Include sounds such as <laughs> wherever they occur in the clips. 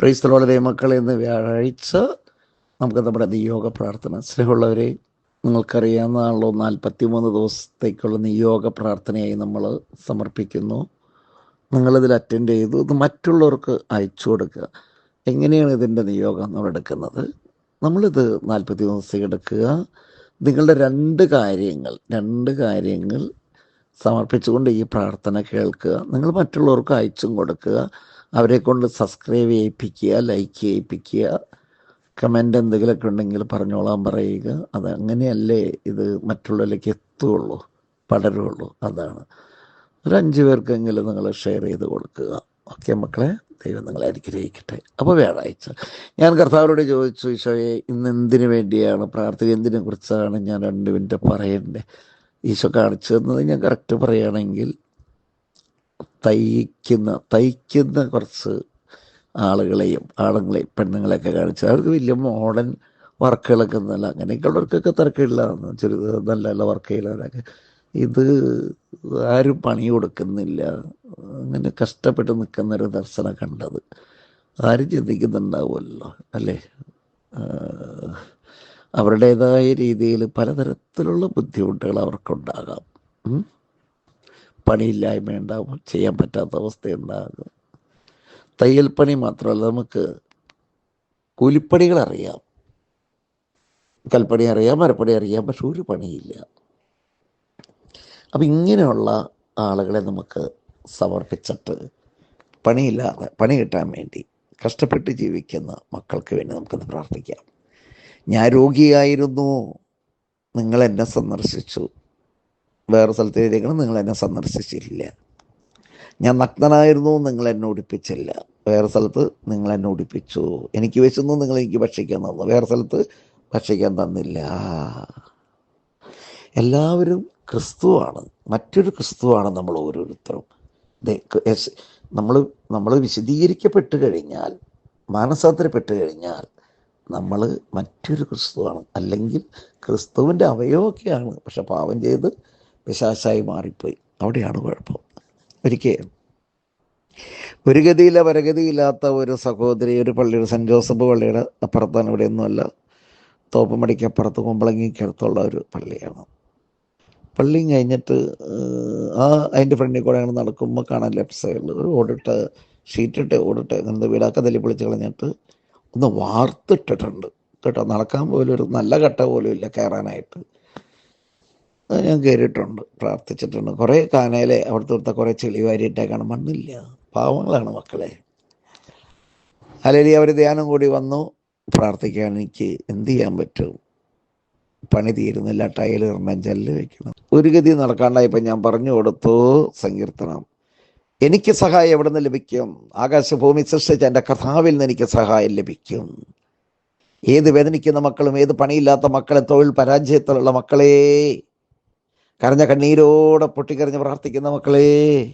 പ്രൈസ്തലോളരെ ദൈവമക്കളെ ഇന്ന് വ്യാഴാഴ്ച നമുക്ക് നമ്മുടെ നിയോഗ പ്രാർത്ഥന. സ്നേഹമുള്ളവരെ നിങ്ങൾക്കറിയാവുന്നതാണല്ലോ നാൽപ്പത്തി മൂന്ന് ദിവസത്തേക്കുള്ള നിയോഗ പ്രാർത്ഥനയായി നമ്മൾ സമർപ്പിക്കുന്നു. നിങ്ങളിതിൽ അറ്റൻഡ് ചെയ്തു ഇത് മറ്റുള്ളവർക്ക് അയച്ചു കൊടുക്കുക. എങ്ങനെയാണ് ഇതിന്റെ നിയോഗം നമ്മൾ എടുക്കുന്നത്? നമ്മളിത് നാൽപ്പത്തി ദിവസം എടുക്കുക. നിങ്ങളുടെ രണ്ട് കാര്യങ്ങൾ രണ്ട് കാര്യങ്ങൾ സമർപ്പിച്ചുകൊണ്ട് ഈ പ്രാർത്ഥന കേൾക്കുക. നിങ്ങൾ മറ്റുള്ളവർക്ക് അയച്ചും കൊടുക്കുക. അവരെ കൊണ്ട് സബ്സ്ക്രൈബ് ചെയ്യിപ്പിക്കുക ലൈക്ക് ചെയ്യിപ്പിക്കുക കമന്റ് എന്തെങ്കിലുമൊക്കെ ഉണ്ടെങ്കിൽ പറഞ്ഞോളാൻ പറയുക. അത് അങ്ങനെയല്ലേ ഇത് മറ്റുള്ളവരിലേക്ക് എത്തുകയുള്ളൂ പടരുള്ളൂ അതാണ്. ഒരു അഞ്ച് പേർക്കെങ്കിലും നിങ്ങൾ ഷെയർ ചെയ്ത് കൊടുക്കുക. ഓക്കെ മക്കളെ? ദൈവം നിങ്ങളെ അനുഗ്രഹിക്കട്ടെ. അപ്പോൾ വ്യാഴാഴ്ച. ഞാൻ കർത്താവിനോട് ചോദിച്ചു ഈശോയെ ഇന്ന് എന്തിനു വേണ്ടിയാണ് പ്രാർത്ഥന എന്തിനെ കുറിച്ചാണ് ഞാൻ രണ്ട് മിനിറ്റ് പറയേണ്ടത്? ഈശോ കാണിച്ചു തന്നത് ഞാൻ കറക്റ്റ് പറയുകയാണെങ്കിൽ തയ്ക്കുന്ന തയ്ക്കുന്ന കുറച്ച് ആളുകളെയും ആണുങ്ങളെയും പെണ്ണുങ്ങളെയൊക്കെ കാണിച്ചു അവർക്ക് വലിയ മോഡേൺ വർക്കുകളൊക്കെ ഒന്നുമല്ല അങ്ങനെയൊക്കെയുള്ളവർക്കൊക്കെ തിരക്കില്ല. ചെറു നല്ല നല്ല വർക്ക് ചെയ്യുന്നവരൊക്കെ. ഇത് ആരും പണി കൊടുക്കുന്നില്ല. അങ്ങനെ കഷ്ടപ്പെട്ട് നിൽക്കുന്ന ഒരു ദർശനം കണ്ടത് ആരും ചിന്തിക്കുന്നുണ്ടാവുമല്ലോ അല്ലേ? അവരുടേതായ രീതിയിൽ പലതരത്തിലുള്ള ബുദ്ധിമുട്ടുകൾ അവർക്കുണ്ടാകാം. പണിയില്ലായ്മ ഉണ്ടാകും ചെയ്യാൻ പറ്റാത്ത അവസ്ഥയുണ്ടാകും തയ്യൽ പണി മാത്രമല്ല നമുക്ക് കൂലിപ്പണികൾ അറിയാം. കൽപ്പണി അറിയാം മരപ്പണി അറിയാം പക്ഷെ ഒരു പണിയില്ല. അപ്പം ഇങ്ങനെയുള്ള ആളുകളെ നമുക്ക് സമർപ്പിച്ചിട്ട് പണിയില്ലാതെ പണി കിട്ടാൻ വേണ്ടി കഷ്ടപ്പെട്ട് ജീവിക്കുന്ന മക്കൾക്ക് വേണ്ടി നമുക്കത് പ്രാർത്ഥിക്കാം. ഞാൻ രോഗിയായിരുന്നു. നിങ്ങൾ എന്നെ സന്ദർശിച്ചു. വേറെ സ്ഥലത്ത് എഴുതിയേക്കണം നിങ്ങൾ എന്നെ സന്ദർശിച്ചില്ല ഞാൻ നഗ്നനായിരുന്നു നിങ്ങൾ എന്നെ ഉടിപ്പിച്ചില്ല വേറെ സ്ഥലത്ത് നിങ്ങൾ എന്നെ ഉടിപ്പിച്ചു എനിക്ക് വെച്ചൊന്നും നിങ്ങൾ എനിക്ക് ഭക്ഷിക്കാൻ തന്നു. വേറെ സ്ഥലത്ത് ഭക്ഷിക്കാൻ തന്നില്ല. എല്ലാവരും ക്രിസ്തുവാണ്. മറ്റൊരു ക്രിസ്തുവാണ് നമ്മൾ ഓരോരുത്തരും. നമ്മൾ നമ്മൾ വിശദീകരിക്കപ്പെട്ട് കഴിഞ്ഞാൽ മാനസാന്തരപ്പെട്ട് കഴിഞ്ഞാൽ നമ്മൾ മറ്റൊരു ക്രിസ്തുവാണ്. അല്ലെങ്കിൽ ക്രിസ്തുവിന്റെ അവയവമൊക്കെയാണ്. പക്ഷെ പാവം ചെയ്ത് പിശാശായി മാറിപ്പോയി. അവിടെയാണ് കുഴപ്പം. ഒരിക്കൽ ഒരു ഗതിയില്ല പരഗതിയില്ലാത്ത ഒരു സഹോദരി ഒരു പള്ളിയുടെ സെന്റ് ജോസഫ് പള്ളിയുടെ അപ്പുറത്താണ്. ഇവിടെയൊന്നുമല്ല തോപ്പമടിക്ക് അപ്പുറത്ത് കുമ്പളങ്ങിക്കടുത്തുള്ള ഒരു പള്ളിയാണ്. പള്ളിയും കഴിഞ്ഞിട്ട് ആ അതിന്റെ ഫ്രണ്ടിൽ കൂടെ അങ്ങനെ നടക്കുമ്പോൾ കാണാൻ ലെഫ്റ്റ് സൈഡിൽ ഒരു ഓടിട്ട് ഷീറ്റിട്ട് ഓടിട്ട് അങ്ങനെ വീടാക്ക തല്ലി പൊളിച്ച് കളഞ്ഞിട്ട് ഒന്ന് വാർത്തിട്ടിട്ടുണ്ട്. കേട്ടോ നടക്കാൻ പോലും ഒരു നല്ല കട്ട പോലും ഇല്ല കയറാനായിട്ട്. ഞാൻ കയറിയിട്ടുണ്ട് പ്രാർത്ഥിച്ചിട്ടുണ്ട്. കുറേ കാനയിലെ അവിടുത്തെ ഇവിടുത്തെ കുറേ ചെളി വാരിയിട്ടേക്കാണ് മണ്ണില്ല പാവങ്ങളാണ് മക്കളെ. അല്ലെങ്കിൽ അവർ ധ്യാനം കൂടി വന്നു. പ്രാർത്ഥിക്കാൻ എനിക്ക് എന്ത് ചെയ്യാൻ പറ്റും? പണി തീരുന്നില്ല ടൈൽ ഇറങ്ങാൻ ജല്ല് വെക്കണം. ഒരു ഗതി നടക്കാണ്ടായപ്പോൾ ഞാൻ പറഞ്ഞു കൊടുത്തു. സങ്കീർത്തനം. എനിക്ക് സഹായം എവിടെ നിന്ന് ലഭിക്കും? ആകാശഭൂമി സൃഷ്ടിച്ച എന്റെ കഥാവിൽ നിന്ന് എനിക്ക് സഹായം ലഭിക്കും. ഏത് വേദനിക്കുന്ന മക്കളും ഏത് പണിയില്ലാത്ത മക്കളെ തൊഴിൽ പരാജയത്തിലുള്ള മക്കളെ കരഞ്ഞ കണ്ണീരോടെ പൊട്ടിക്കരഞ്ഞ് പ്രാർത്ഥിക്കുന്ന മക്കളെ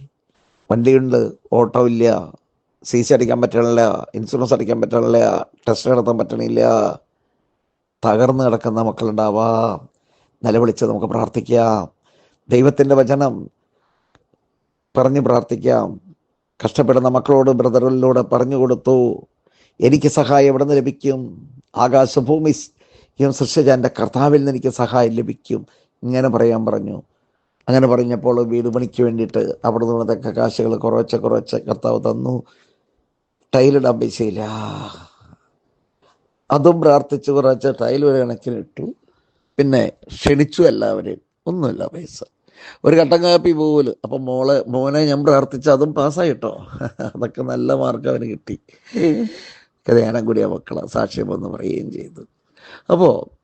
വണ്ടിയുണ്ട് ഓട്ടോ ഇല്ല സി സി അടിക്കാൻ പറ്റണില്ല ഇൻഷുറൻസ് അടിക്കാൻ പറ്റണില്ല ടെസ്റ്റ് നടത്താൻ പറ്റണില്ല. തകർന്നു കിടക്കുന്ന മക്കളുണ്ടാവാം. നിലവിളിച്ച് നമുക്ക് പ്രാർത്ഥിക്കാം. ദൈവത്തിന്റെ വചനം പറഞ്ഞ് പ്രാർത്ഥിക്കാം. കഷ്ടപ്പെടുന്ന മക്കളോട് ബ്രദറിലൂടെ പറഞ്ഞു കൊടുത്തു. എനിക്ക് സഹായം എവിടെ നിന്ന് ലഭിക്കും? ആകാശഭൂമി സൃഷ്ടിച്ച എന്റെ കർത്താവിൽ നിന്ന് എനിക്ക് സഹായം ലഭിക്കും. ഇങ്ങനെ പറയാൻ പറഞ്ഞു. അങ്ങനെ പറഞ്ഞപ്പോൾ വീട് പണിക്ക് വേണ്ടിയിട്ട് അവിടെ നിന്നതൊക്കെ കാശുകൾ കുറച്ച് കുറച്ച് കർത്താവ് തന്നു. ടൈലിടാൻ പൈസയില്ല അതും പ്രാർത്ഥിച്ച് കുറച്ച് ടൈൽ ഒരു കണക്കിന് ഇട്ടു. പിന്നെ ക്ഷണിച്ചു എല്ലാവരെയും. ഒന്നുമില്ല പൈസ. ഒരു കട്ടൻ കാപ്പി പോലും അപ്പം മോളെ മോനെ ഞാൻ പ്രാർത്ഥിച്ച അതും പാസ്സായിട്ടോ അതൊക്കെ നല്ല മാർക്ക് അവന് കിട്ടി. കല്യാണം കൂടിയ മക്കളെ. സാക്ഷ്യം എന്ന് പറയുകയും ചെയ്തു. അപ്പോൾ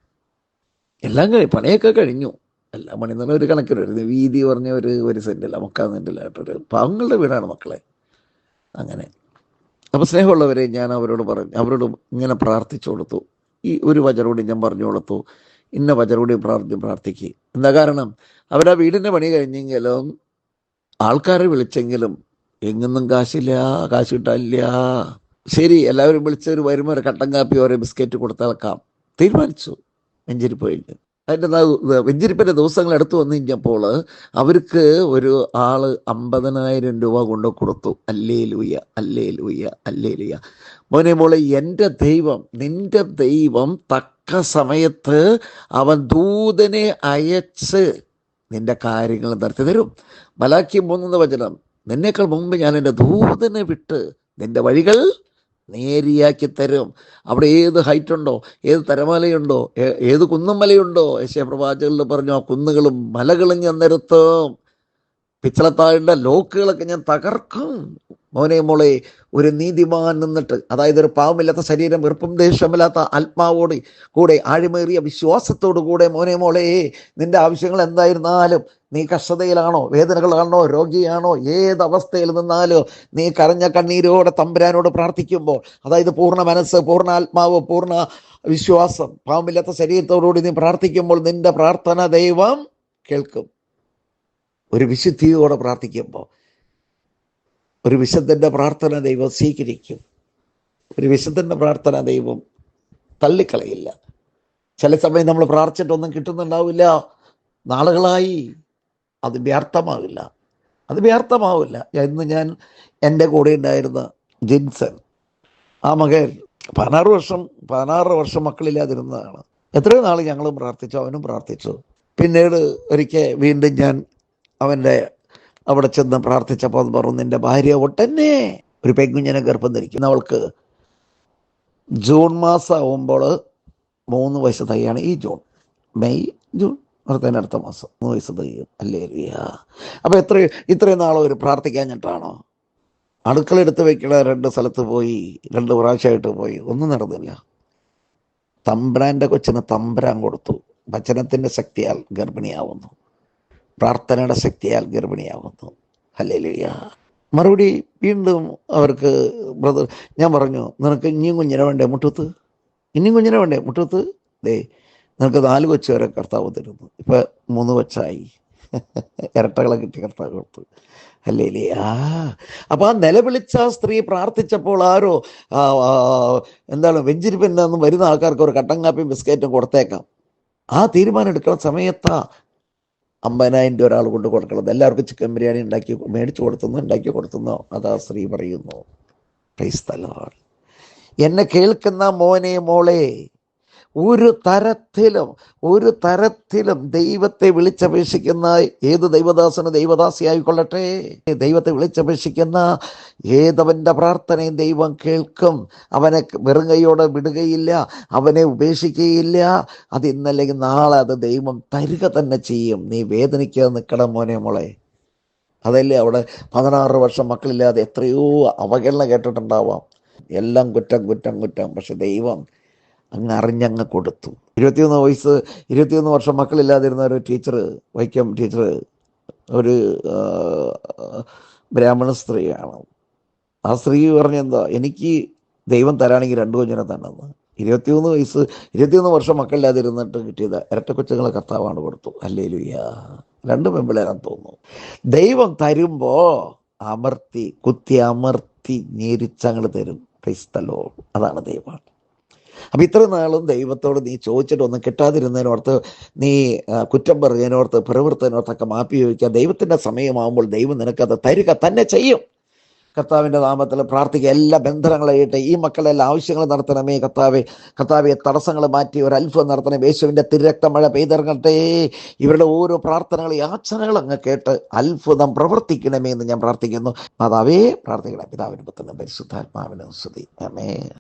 എല്ലാം കഴി പണിയൊക്കെ കഴിഞ്ഞു. എല്ലാം മണി തന്നെ ഒരു കണക്കിന് വീതി പറഞ്ഞ ഒരു ഒരു സെന്റില്ല മുക്കാൽ സെന്റിലായിട്ടൊരു പാവങ്ങളുടെ വീടാണ് മക്കളെ. അങ്ങനെ. അപ്പോൾ സ്നേഹമുള്ളവരെ ഞാൻ അവരോട് പറഞ്ഞു അവരോട് ഇങ്ങനെ പ്രാർത്ഥിച്ചു കൊടുത്തു. ഈ ഒരു വചനോടി ഞാൻ പറഞ്ഞു കൊടുത്തു. ഇന്ന വചനോടി പ്രാർത്ഥി പ്രാർത്ഥിക്കുക എന്താ കാരണം? അവരാ വീടിന്റെ പണി കഴിഞ്ഞെങ്കിലും ആൾക്കാരെ വിളിച്ചെങ്കിലും എങ്ങൊന്നും കാശില്ല കാശ് കിട്ടാനില്ല. ശരി എല്ലാവരും വിളിച്ചവർ വരുമ്പോൾ ഒരു കട്ടൻ കാപ്പി ഓരോ ബിസ്ക്കറ്റ് കൊടുത്തേക്കാം തീരുമാനിച്ചു. വെഞ്ചിരിപ്പോയില്ല അതിന്റെ വെഞ്ചിരിപ്പിന്റെ ദിവസങ്ങൾ അടുത്ത് വന്നു കഴിഞ്ഞപ്പോൾ അവർക്ക് ഒരു ആൾ അമ്പതിനായിരം രൂപ കൊണ്ട് കൊടുത്തു. അല്ലേ ലൂയ അല്ലേ ലൂയ അല്ലേ ലൂയ മോനെ മോളെ എന്റെ ദൈവം നിന്റെ ദൈവം തക്ക സമയത്ത് അവൻ ദൂതനെ അയച്ച് നിന്റെ കാര്യങ്ങൾ നടത്തി തരും. മലാക്കി മൂന്ന് വചനം. നിന്നേക്കാൾ മുമ്പ് ഞാൻ എന്റെ ദൂതനെ വിട്ട് നിന്റെ വഴികൾ നേരിയാക്കി തരും. അവിടെ ഏത് ഹൈറ്റ് ഉണ്ടോ ഏത് തരമലയുണ്ടോ ഏത് കുന്നും മലയുണ്ടോ യശയ പ്രവാചകളിൽ പറഞ്ഞു ആ കുന്നുകളും മലകളും ഞാൻ നിരത്തും. പിച്ചളത്താഴിന്റെ ലോക്കുകളൊക്കെ ഞാൻ തകർക്കും. മോനെ മോളെ ഒരു നീതിമാൻ നിന്നിട്ട് അതായത് ഒരു പാവമില്ലാത്ത ശരീരം വെറുപ്പും ദേഷ്യമില്ലാത്ത ആത്മാവോട് കൂടെ ആഴിമേറിയ വിശ്വാസത്തോടു കൂടെ മോനെ മോളെ നിന്റെ ആവശ്യങ്ങൾ എന്തായിരുന്നാലും നീ കഷ്ടതയിലാണോ വേദനകളാണോ രോഗിയാണോ ഏത് അവസ്ഥയിൽ നിന്നാലും നീ കരഞ്ഞ കണ്ണീരോടെ തമ്പുരാനോട് പ്രാർത്ഥിക്കുമ്പോൾ അതായത് പൂർണ മനസ്സ് പൂർണ ആത്മാവ് പൂർണ വിശ്വാസം പാവമില്ലാത്ത ശരീരത്തോടുകൂടി നീ പ്രാർത്ഥിക്കുമ്പോൾ നിന്റെ പ്രാർത്ഥന ദൈവം കേൾക്കും. ഒരു വിശുദ്ധിയോടെ പ്രാർത്ഥിക്കുമ്പോൾ ഒരു വിശുദ്ധന്റെ പ്രാർത്ഥന ദൈവം സ്വീകരിക്കും. ഒരു വിശുദ്ധന്റെ പ്രാർത്ഥന ദൈവം തള്ളിക്കളയില്ല. ചില സമയം നമ്മൾ പ്രാർത്ഥിച്ചിട്ടൊന്നും കിട്ടുന്നുണ്ടാവില്ല. നാളുകളായി അത് വ്യർത്ഥമാവില്ല. അത് വ്യർത്ഥമാവില്ല. എന്ന് ഞാൻ എന്റെ കൂടെ ഉണ്ടായിരുന്ന ജിൻസൺ ആ മകൻ പതിനാറ് വർഷം പതിനാറ് വർഷം മക്കളില്ലാതിരുന്നതാണ്. എത്രയോ നാൾ ഞങ്ങളും പ്രാർത്ഥിച്ചു അവനും പ്രാർത്ഥിച്ചു. പിന്നീട് ഒരിക്കൽ വീണ്ടും ഞാൻ അവന്റെ അവിടെ ചെന്ന് പ്രാർത്ഥിച്ചപ്പോൾ പറഞ്ഞു നിന്റെ ഭാര്യ ഒട്ടന്നെ ഒരു പെൺകുഞ്ഞിനെ ഗർഭം ധരിക്കുന്നു. അവൾക്ക് ജൂൺ മാസം ആവുമ്പോൾ മൂന്ന് വയസ്സ് തയ്യാണ് ഈ ജൂൺ. മെയ് ജൂൺ അടുത്തതിന് അടുത്ത മാസം. മൂന്ന് വയസ്സ് തയ്യും അല്ലേ അപ്പോൾ എത്ര ഇത്രയും നാൾ ഒരു പ്രാർത്ഥിക്കാഞ്ഞിട്ടാണോ അടുക്കള എടുത്ത് വെക്കണ രണ്ട് സ്ഥലത്ത് പോയി രണ്ട് പ്രാവശ്യമായിട്ട് പോയി ഒന്നും നടന്നില്ല. തമ്പ്രാന്റെ കൊച്ചിന് തമ്പ്രാൻ കൊടുത്തു. വചനത്തിന്റെ ശക്തിയാൽ ഗർഭിണിയാവുന്നു. പ്രാർത്ഥനയുടെ ശക്തിയാൽ ഗർഭിണിയാവുന്നു ഹല്ലേലൂയ. മറുപടി വീണ്ടും അവർക്ക് ബ്രദർ ഞാൻ പറഞ്ഞു നിനക്ക് ഇനിയും കുഞ്ഞിനെ വേണ്ടേ മുട്ടത്ത് ഇനിയും കുഞ്ഞിനെ വേണ്ടേ മുട്ടത്ത് ദേ നിനക്ക് നാല് കൊച്ചു വരെ കർത്താവ് തരുന്നു. ഇപ്പം മൂന്ന് കൊച്ചായി. <laughs> ഇരട്ടകളെ കിട്ടി കർത്താവ് കൊടുത്തു. അല്ലേ ആ അപ്പൊ ആ നിലവിളിച്ച ആ സ്ത്രീ പ്രാർത്ഥിച്ചപ്പോൾ ആരോ എന്താണ് വെഞ്ചിരിപ്പ് ഒന്നും വരുന്ന ആൾക്കാർക്ക് ഒരു കട്ടൻ കാപ്പിയും ബിസ്ക്കറ്റും കൊടുത്തേക്കാം. ആ തീരുമാനം എടുക്കുന്ന സമയത്താ അമ്പതിനായിരം രൂപ ഒരാൾ കൊണ്ട് കൊടുക്കണത്. എല്ലാവർക്കും ചിക്കൻ ബിരിയാണി ഉണ്ടാക്കി മേടിച്ചു കൊടുത്തുന്നു ഉണ്ടാക്കി കൊടുത്തുന്നോ അതാ സ്ത്രീ പറയുന്നു. ക്രൈസ്തലാണ് എന്നെ കേൾക്കുന്ന മോനെ മോളെ ഒരു തരത്തിലും ഒരു തരത്തിലും ദൈവത്തെ വിളിച്ചപേക്ഷിക്കുന്ന ഏത് ദൈവദാസന് ദൈവദാസിയായിക്കൊള്ളട്ടെ? ദൈവത്തെ വിളിച്ചപേക്ഷിക്കുന്ന ഏതവന്റെ പ്രാർത്ഥനയും ദൈവം കേൾക്കും. അവനെ വെറുങ്ങയോടെ വിടുകയില്ല അവനെ ഉപേക്ഷിക്കുകയില്ല അത് ഇന്നല്ലെങ്കിൽ നാളെ അത് ദൈവം തരിക തന്നെ ചെയ്യും. നീ വേദനിക്കാതെ നിൽക്കണം മോനെ മോളെ. അതല്ലേ അവിടെ പതിനാറ് വർഷം മക്കളില്ലാതെ എത്രയോ അവഗണന കേട്ടിട്ടുണ്ടാവാം. എല്ലാം കുറ്റം കുറ്റം കുറ്റം. പക്ഷെ ദൈവം അങ്ങ് അറിഞ്ഞങ്ങ് കൊടുത്തു. ഇരുപത്തിയൊന്ന് വയസ്സ് ഇരുപത്തിയൊന്ന് വർഷം മക്കളില്ലാതിരുന്ന ഒരു ടീച്ചർ വൈക്കം ടീച്ചർ ഒരു ബ്രാഹ്മണ സ്ത്രീയാണ്. ആ സ്ത്രീ പറഞ്ഞെന്താ എനിക്ക് ദൈവം തരാണെങ്കിൽ രണ്ടു കുഞ്ഞിനെ തന്നെന്ന്. ഇരുപത്തിയൊന്ന് വയസ്സ് ഇരുപത്തിയൊന്ന് വർഷം മക്കളില്ലാതിരുന്നിട്ട് കിട്ടിയത് ഇരട്ട കൊച്ചുങ്ങളെ കർത്താവാണ് കൊടുത്തു. അല്ലേ ലുയാ രണ്ട് പെമ്പിളേരാന്ന് തോന്നുന്നു. ദൈവം തരുമ്പോ അമർത്തി കുത്തി അമർത്തി ഞെരിച്ചങ്ങൾ തരും. ക്രൈസ്തലോ അതാണ് ദൈവം. അപ്പൊ ഇത്ര നാളും ദൈവത്തോട് നീ ചോദിച്ചിട്ട് ഒന്നും കിട്ടാതിരുന്നതിനോർത്ത് നീ കുറ്റം പറഞ്ഞതിനോർത്ത് പ്രവൃത്തതിനോർത്തൊക്കെ മാപ്പി ചോദിക്കുക. ദൈവത്തിന്റെ സമയമാകുമ്പോൾ ദൈവം നിനക്കത് തരിക തന്നെ ചെയ്യും. കർത്താവിന്റെ നാമത്തിൽ പ്രാർത്ഥിക്കുക. എല്ലാ ബന്ധനങ്ങളായിട്ട് ഈ മക്കളെല്ലാം ആവശ്യങ്ങൾ നടത്തണമേ കർത്താവെ. കർത്താവെ തടസ്സങ്ങൾ മാറ്റി ഒരു അത്ഭുതം നടത്തണം. യേശുവിന്റെ തിരക്ത മഴ പെയ്തിറങ്ങട്ടെ. ഇവരുടെ ഓരോ പ്രാർത്ഥനകൾ യാചനകൾ അങ്ങ് കേട്ട് അത്ഭുതം പ്രവർത്തിക്കണമേ എന്ന് ഞാൻ പ്രാർത്ഥിക്കുന്നു. മാതാവേ പ്രാർത്ഥിക്കണം പിതാവിന് പുത്രനും പരിശുദ്ധാത്മാവിനും സ്തുതി. അമേ